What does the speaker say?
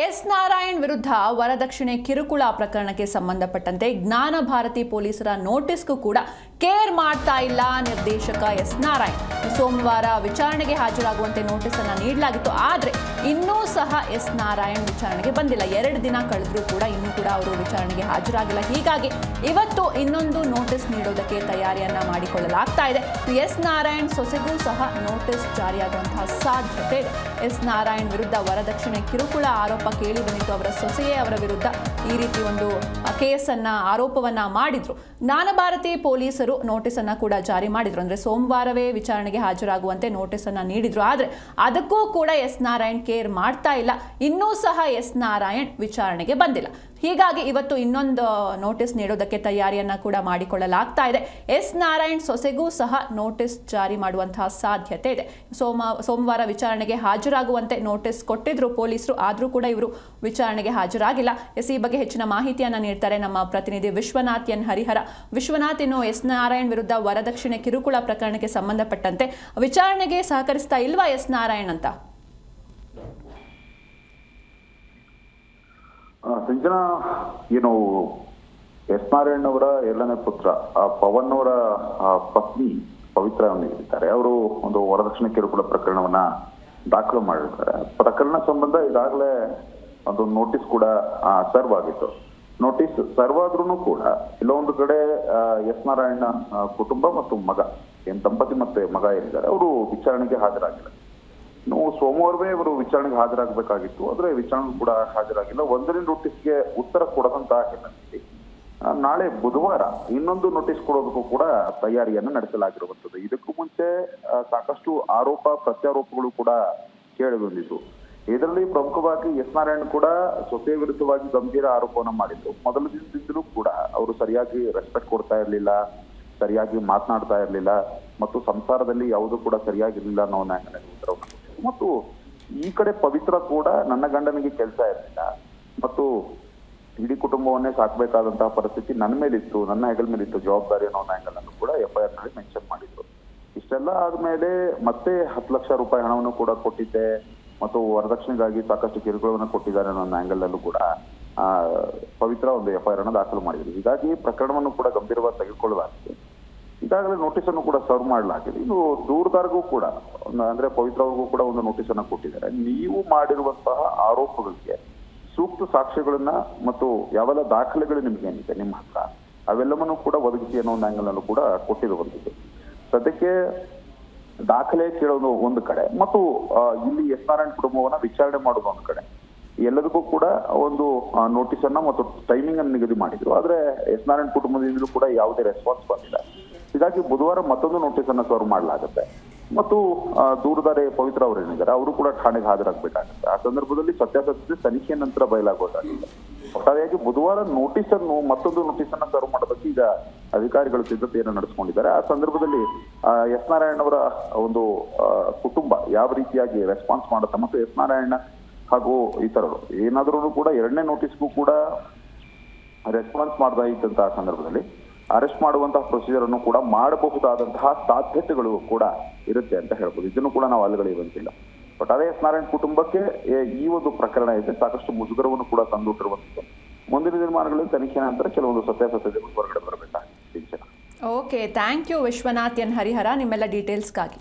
S Narayan ವಿರುದ್ಧ ವರದಕ್ಷಿಣೆ ಕಿರುಕುಳ ಪ್ರಕರಣಕ್ಕೆ ಸಂಬಂಧಪಟ್ಟಂತೆ ಜ್ಞಾನ ಭಾರತಿ ಪೊಲೀಸರ ನೋಟಿಸ್ಗೂ ಕೂಡ ಕೇರ್ ಮಾಡ್ತಾ ಇಲ್ಲ ನಿರ್ದೇಶಕ ಎಸ್ ನಾರಾಯಣ್. ಸೋಮವಾರ ವಿಚಾರಣೆಗೆ ಹಾಜರಾಗುವಂತೆ ನೋಟಿಸ್ ಅನ್ನ ನೀಡಲಾಗಿತ್ತು. ಆದರೆ ಇನ್ನೂ ಸಹ ಎಸ್ ನಾರಾಯಣ್ ವಿಚಾರಣೆಗೆ ಬಂದಿಲ್ಲ. ಎರಡು ದಿನ ಕಳೆದ್ರೂ ಕೂಡ ಇನ್ನೂ ಕೂಡ ಅವರು ವಿಚಾರಣೆಗೆ ಹಾಜರಾಗಿಲ್ಲ. ಹೀಗಾಗಿ ಇವತ್ತು ಇನ್ನೊಂದು ನೋಟಿಸ್ ನೀಡೋದಕ್ಕೆ ತಯಾರಿಯನ್ನ ಮಾಡಿಕೊಳ್ಳಲಾಗ್ತಾ ಇದೆ. ಎಸ್ ನಾರಾಯಣ್ ಸೊಸೆಗೂ ಸಹ ನೋಟಿಸ್ ಜಾರಿಯಾಗುವಂತಹ ಸಾಧ್ಯತೆ ಇದೆ. ಎಸ್ ನಾರಾಯಣ್ ವಿರುದ್ಧ ವರದಕ್ಷಿಣೆ ಕಿರುಕುಳ ಆರೋಪ ಕೇಳಿ ಬಂದಿತ್ತು. ಅವರ ಸೊಸೆಯೇ ಅವರ ವಿರುದ್ಧ ಈ ರೀತಿ ಒಂದು ಕೇಸನ್ನ ಆರೋಪವನ್ನ ಮಾಡಿದ್ರು. ಜ್ಞಾನಭಾರತಿ ಪೊಲೀಸರು ನೋಟಿಸ್ ಅನ್ನ ಕೂಡ ಜಾರಿ ಮಾಡಿದ್ರು. ಅಂದ್ರೆ ಸೋಮವಾರವೇ ವಿಚಾರಣೆಗೆ ಹಾಜರಾಗುವಂತೆ ನೋಟಿಸ್ ಅನ್ನ ನೀಡಿದ್ರು. ಆದ್ರೆ ಅದಕ್ಕೂ ಕೂಡ ಎಸ್ ನಾರಾಯಣ್ ಕೇರ್ ಮಾಡ್ತಾ ಇಲ್ಲ. ಇನ್ನೂ ಸಹ ಎಸ್ ನಾರಾಯಣ್ ವಿಚಾರಣೆಗೆ ಬಂದಿಲ್ಲ. ಹೀಗಾಗಿ ಇವತ್ತು ಇನ್ನೊಂದು ನೋಟಿಸ್ ನೀಡೋದಕ್ಕೆ ತಯಾರಿಯನ್ನ ಕೂಡ ಮಾಡಿಕೊಳ್ಳಲಾಗ್ತಾ ಇದೆ. ಎಸ್ ನಾರಾಯಣ್ ಸೊಸೆಗೂ ಸಹ ನೋಟಿಸ್ ಜಾರಿ ಮಾಡುವಂತಹ ಸಾಧ್ಯತೆ ಇದೆ. ಸೋಮ, ಸೋಮವಾರ ವಿಚಾರಣೆಗೆ ಹಾಜರಾಗುವಂತೆ ನೋಟಿಸ್ ಕೊಟ್ಟಿದ್ರು ಪೊಲೀಸರು. ಆದರೂ ಕೂಡ ಇವರು ವಿಚಾರಣೆಗೆ ಹಾಜರಾಗಿಲ್ಲ. ಎಸ್, ಈ ಬಗ್ಗೆ ಹೆಚ್ಚಿನ ಮಾಹಿತಿಯನ್ನ ನೀಡ್ತಾರೆ ನಮ್ಮ ಪ್ರತಿನಿಧಿ ವಿಶ್ವನಾಥ್ ಎನ್ ಹರಿಹರ. ವಿಶ್ವನಾಥ್, ಇನ್ನು ಎಸ್ ನಾರಾಯಣ್ ವಿರುದ್ಧ ವರದಕ್ಷಿಣೆ ಕಿರುಕುಳ ಪ್ರಕರಣಕ್ಕೆ ಸಂಬಂಧಪಟ್ಟಂತೆ ವಿಚಾರಣೆಗೆ ಸಹಕರಿಸ್ತಾ ಇಲ್ವಾ ಎಸ್ ನಾರಾಯಣ್ ಅಂತ? ಸಂಜನಾ ಏನು ಎಸ್ ನಾರಾಯಣ್ ಅವರ ಎರಡನೇ ಪುತ್ರ ಆ, ಪವನ್ ಅವರ ಪತ್ನಿ ಪವಿತ್ರ ಇದ್ದಾರೆ ಅವರು ಒಂದು ವರದಕ್ಷಿಣೆ ಕಿರುಕುಳ ಪ್ರಕರಣವನ್ನ ದಾಖಲು ಮಾಡಿರ್ತಾರೆ ಪ್ರಕರಣ ಸಂಬಂಧ ಈಗಾಗಲೇ ಒಂದು ನೋಟಿಸ್ ಕೂಡ ಸರ್ವ್ ಆಗಿತ್ತು. ನೋಟಿಸ್ ಸರ್ವ್ ಆದ್ರೂ ಕೂಡ ಕೆಲವೊಂದು ಕಡೆ ಎಸ್ ನಾರಾಯಣ ಕುಟುಂಬ ಮತ್ತು ಮಗ ಏನ್ ದಂಪತಿ ಮತ್ತೆ ಮಗ ಏನಿದ್ದಾರೆ ಅವರು ವಿಚಾರಣೆಗೆ ಹಾಜರಾಗಿಲ್ಲ. ಇನ್ನು ಸೋಮವಾರವೇ ಇವರು ವಿಚಾರಣೆಗೆ ಹಾಜರಾಗಬೇಕಾಗಿತ್ತು, ಆದ್ರೆ ವಿಚಾರಣೆ ಕೂಡ ಹಾಜರಾಗಿಲ್ಲ. ಒಂದನೇ ನೋಟಿಸ್ಗೆ ಉತ್ತರ ಕೊಡದಂತಹ ಹಿನ್ನೆಲೆಯಲ್ಲಿ ನಾಳೆ ಬುಧವಾರ ಇನ್ನೊಂದು ನೋಟಿಸ್ ಕೊಡೋದಕ್ಕೂ ಕೂಡ ತಯಾರಿಯನ್ನು ನಡೆಸಲಾಗಿರುವಂತದ್ದು ಇದಕ್ಕೂ ಮುಂಚೆ ಸಾಕಷ್ಟು ಆರೋಪ, ಪ್ರತ್ಯಾರೋಪಗಳು ಕೂಡ ಕೇಳಿ ಬಂದಿದ್ದು. ಇದರಲ್ಲಿ ಪ್ರಮುಖವಾಗಿ ಎಸ್ ನಾರಾಯಣ್ ಕೂಡ ಸೊಸೆ ವಿರುದ್ಧವಾಗಿ ಗಂಭೀರ ಆರೋಪವನ್ನು ಮಾಡಿದ್ರು. ಮೊದಲ ದಿನದಿಂದಲೂ ಕೂಡ ಅವರು ಸರಿಯಾಗಿ ರೆಸ್ಪೆಕ್ಟ್ ಕೊಡ್ತಾ ಇರಲಿಲ್ಲ, ಸರಿಯಾಗಿ ಮಾತನಾಡ್ತಾ ಇರಲಿಲ್ಲ ಮತ್ತು ಸಂಸಾರದಲ್ಲಿ ಯಾವುದೂ ಕೂಡ ಸರಿಯಾಗಿರ್ಲಿಲ್ಲ ಅನ್ನೋ ಉತ್ತರವನ್ನು ಮತ್ತು ಈ ಕಡೆ ಪವಿತ್ರ ಕೂಡ ನನ್ನ ಗಂಡನಿಗೆ ಕೆಲಸ ಇರಲಿಲ್ಲ. ಮತ್ತು ಇಡೀ ಕುಟುಂಬವನ್ನೇ ಸಾಕಬೇಕಾದಂತಹ ಪರಿಸ್ಥಿತಿ ನನ್ನ ಮೇಲಿತ್ತು, ನನ್ನ ಹೆಗಲ ಮೇಲಿತ್ತು, ಜವಾಬ್ದಾರಿ ಅನ್ನೋ ಅನ್ನು ಕೂಡ ಎಫ್ ಐ ಆರ್ನಲ್ಲಿ ಮೆನ್ಷನ್ ಮಾಡಿದ್ರು. ಇಷ್ಟೆಲ್ಲ ಆದ್ಮೇಲೆ ಮತ್ತೆ ಹತ್ತು ಲಕ್ಷ ರೂಪಾಯಿ ಹಣವನ್ನು ಕೂಡ ಕೊಟ್ಟಿದ್ದೆ. ಮತ್ತು ವರದಕ್ಷಿಣೆಗಾಗಿ ಸಾಕಷ್ಟು ಕಿರುಕುಳವನ್ನು ಕೊಟ್ಟಿದ್ದಾರೆ ಅನ್ನೋ ಆಂಗಲ್ ಅಲ್ಲೂ ಕೂಡ ಪವಿತ್ರ ಒಂದು ಎಫ್ ಅನ್ನು ದಾಖಲು ಮಾಡಿದ್ರು. ಹೀಗಾಗಿ ಪ್ರಕರಣವನ್ನು ಕೂಡ ಗಂಭೀರವಾಗಿ ತೆಗೆದುಕೊಳ್ಳಲಾಗಿದೆ ಈಗಾಗಲೇ ನೋಟಿಸ್ ಅನ್ನು ಕೂಡ ಸರ್ವ್ ಮಾಡಲಾಗಿದೆ. ಇನ್ನು ದೂರದಾರ್ಗೂ ಕೂಡ ಒಂದು ಅಂದ್ರೆ ಪವಿತ್ರ ಅವ್ರಿಗೂ ಕೂಡ ಒಂದು ನೋಟಿಸ್ ಅನ್ನು ಕೊಟ್ಟಿದ್ದಾರೆ. ನೀವು ಮಾಡಿರುವಂತಹ ಆರೋಪಗಳಿಗೆ ಸೂಕ್ತ ಸಾಕ್ಷ್ಯಗಳನ್ನ ಮತ್ತು ಯಾವೆಲ್ಲ ದಾಖಲೆಗಳು ನಿಮ್ಗೆ ಏನಿದೆ, ನಿಮ್ಮ ಹತ್ರ, ಅವೆಲ್ಲವನ್ನೂ ಕೂಡ ಒದಗಿಸಿ ಅನ್ನೋ ಒಂದು ಆಂಗಲ್ ಅಲ್ಲೂ ಕೂಡ ಕೊಟ್ಟಿರುವಂಥದ್ದು ಸದ್ಯಕ್ಕೆ ದಾಖಲೆ ಕೇಳೋದು ಒಂದು ಕಡೆ, ಮತ್ತು ಇಲ್ಲಿ ಎಸ್ ನಾರಾಯಣ್ ಕುಟುಂಬವನ್ನ ವಿಚಾರಣೆ ಮಾಡೋದು ಒಂದು ಕಡೆ. ಎಲ್ಲದಕ್ಕೂ ಕೂಡ ಒಂದು ನೋಟಿಸ್ ಅನ್ನ ಮತ್ತು ಟೈಮಿಂಗ್ ಅನ್ನು ನಿಗದಿ ಮಾಡಿದ್ರು. ಆದ್ರೆ ಎಸ್ ನಾರಾಯಣ್ ಕುಟುಂಬದಿಂದಲೂ ಕೂಡ ಯಾವುದೇ ರೆಸ್ಪಾನ್ಸ್ ಬಂದಿಲ್ಲ. ಹೀಗಾಗಿ ಬುಧವಾರ ಮತ್ತೊಂದು ನೋಟಿಸ್ ಅನ್ನ ಸರ್ವ್ ಮಾಡಲಾಗುತ್ತೆ. ಮತ್ತು ದೂರದಾರೆ ಪವಿತ್ರ ಅವರು ಏನಿದ್ದಾರೆ ಅವರು ಕೂಡ ಠಾಣೆಗೆ ಹಾಜರಾಗಬೇಕಾಗುತ್ತೆ. ಆ ಸಂದರ್ಭದಲ್ಲಿ ಸತ್ಯಾಸತ್ಯತೆ ತನಿಖೆ ನಂತರ ಬಯಲಾಗೋದಾಗಿದೆ ಒಟ್ಟಾರೆಯಾಗಿ ಬುಧವಾರ ನೋಟಿಸ್ ಅನ್ನು ಮತ್ತೊಂದು ನೋಟಿಸ್ ಅನ್ನ ಸರ್ವ್ ಮಾಡೋದಕ್ಕೆ ಈಗ ಅಧಿಕಾರಿಗಳು ಸಿದ್ಧತೆಯನ್ನು ನಡೆಸಿಕೊಂಡಿದ್ದಾರೆ. ಆ ಸಂದರ್ಭದಲ್ಲಿ ಎಸ್ ನಾರಾಯಣ್ ಅವರ ಒಂದು ಕುಟುಂಬ ಯಾವ ರೀತಿಯಾಗಿ ರೆಸ್ಪಾನ್ಸ್ ಮಾಡುತ್ತೆ ಮತ್ತು ಎಸ್ ನಾರಾಯಣ ಹಾಗೂ ಇತರರು ಏನಾದ್ರೂ ಕೂಡ ಎರಡನೇ ನೋಟಿಸ್ಗೂ ಕೂಡ ರೆಸ್ಪಾನ್ಸ್ ಮಾಡ್ತಾ ಇದ್ದಂತಹ ಸಂದರ್ಭದಲ್ಲಿ ಅರೆಸ್ಟ್ ಮಾಡುವಂತಹ ಪ್ರೊಸೀಜರ್ ಅನ್ನು ಕೂಡ ಮಾಡಬಹುದಾದಂತಹ ಸಾಧ್ಯತೆಗಳು ಕೂಡ ಇರುತ್ತೆ ಅಂತ ಹೇಳ್ಬೋದು. ಇದನ್ನು ಕೂಡ ನಾವು ಅಲ್ಲಗಳೆಯುವಂತಿಲ್ಲ ಬಟ್ ಅದೇ ಎಸ್ ನಾರಾಯಣ್ ಕುಟುಂಬಕ್ಕೆ ಈ ಒಂದು ಪ್ರಕರಣ ಇದೆ. ಸಾಕಷ್ಟು ಮುಜುಗರವನ್ನು ಕೂಡ ತಂದುಟ್ಟಿರುವಂಥದ್ದು ಮುಂದಿನ ದಿನಮಾನಗಳಲ್ಲಿ ತನಿಖೆ ನಂತರ ಕೆಲವೊಂದು ಸತ್ಯಾಸತ್ಯತೆಗಳು ಹೊರಗಡೆ ಬರಬೇಕಾಗಿದೆ okay thank you Vishwanath N Harihara ನಿಮ್ಮೆಲ್ಲ ಡೀಟೇಲ್ಸ್ಗಾಗಿ